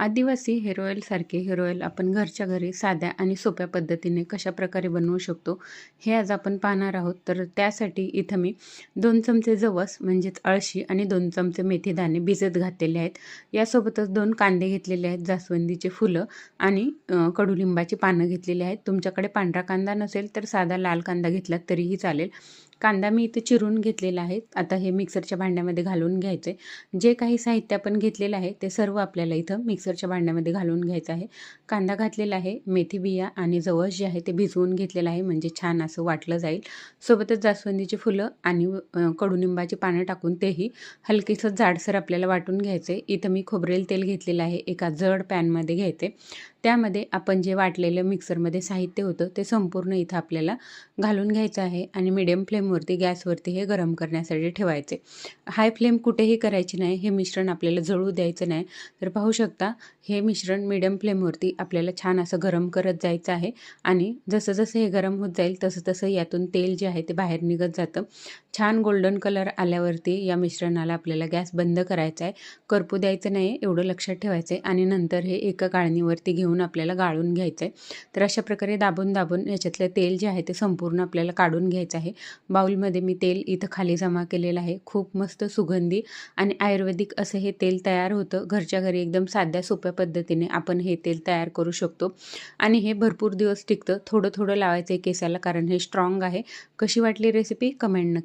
आदिवासी hair ऑइलसारखे hair oil आपण घरच्या घरी साध्या आणि सोप्या पद्धतीने कशाप्रकारे बनवू शकतो हे आज आपण पाहणार आहोत. तर त्यासाठी इथं मी दोन चमचे जवस म्हणजेच अळशी आणि दोन चमचे मेथी दाणे भिजत घातलेले आहेत. यासोबतच दोन कांदे घेतलेले आहेत जास्वंदीचे फुलं आणि कडुलिंबाची पानं घेतलेली आहेत. तुमच्याकडे पांढरा कांदा नसेल तर साधा लाल कांदा घेतला तरीही चालेल. कांदा मी इथे चिरून घेतलेला आहे. आता हे मिक्सरच्या भांड्यामध्ये घालून घ्यायचे जे काही साहित्य आपण घेतलेलं आहे ते सर्व आपल्याला इथं मिक्सरच्या भांड्यामध्ये घालून घ्यायचं आहे. कांदा घातलेला आहे मेथी बिया आणि जवस जे आहे ते भिजवून घेतलेलं आहे म्हणजे छान असं वाटलं जाईल. सोबतच जास्वंदीची फुलं आणि कडुनिंबाची पानं टाकून तेही हलकीसं जाडसर आपल्याला वाटून घ्यायचं आहे इथं मी खोबरेल तेल घेतलेलं आहे एका जड पॅनमध्ये घ्यायचे त्यामध्ये आपण जे वाटलेलं मिक्सरमध्ये साहित्य होतं ते संपूर्ण इथं आपल्याला घालून घ्यायचं आहे आणि मिडियम फ्लेमवरती गॅसवरती हे गरम करण्यासाठी ठेवायचे. हाय फ्लेम कुठेही करायची नाही हे मिश्रण आपल्याला जळू द्यायचं नाही. तर पाहू शकता हे मिश्रण मिडियम फ्लेमवरती आपल्याला छान असं गरम करत जायचं आहे आणि जसं जसं हे गरम होत जाईल तसं तसं यातून तेल जे आहे ते बाहेर निघत जातं. छान गोल्डन कलर आल्यावरती या मिश्रणाला आपल्याला गॅस बंद करायचा आहे. करपू द्यायचं नाही एवढं लक्षात ठेवायचं आहे आणि नंतर हे एका गाळणीवरती घेऊन आपल्याला गाळून घ्यायचं आहे तर अशा प्रकारे दाबून दाबून याच्यातलं तेल जे आहे ते संपूर्ण आपल्याला काढून घ्यायचं आहे. बाउलमध्ये मी तेल इथं खाली जमा केलेलं आहे. खूप मस्त सुगंधी आणि आयुर्वेदिक असं हे तेल तयार होतं. घरच्या घरी एकदम साध्या सोप्या पद्धतीने आपण हे तेल तयार करू शकतो. आणि हे भरपूर दिवस टिकतं. थोडं थोडं लावायचं आहे केसाला कारण हे स्ट्रॉंग आहे. कशी वाटली रेसिपी कमेंट नक्की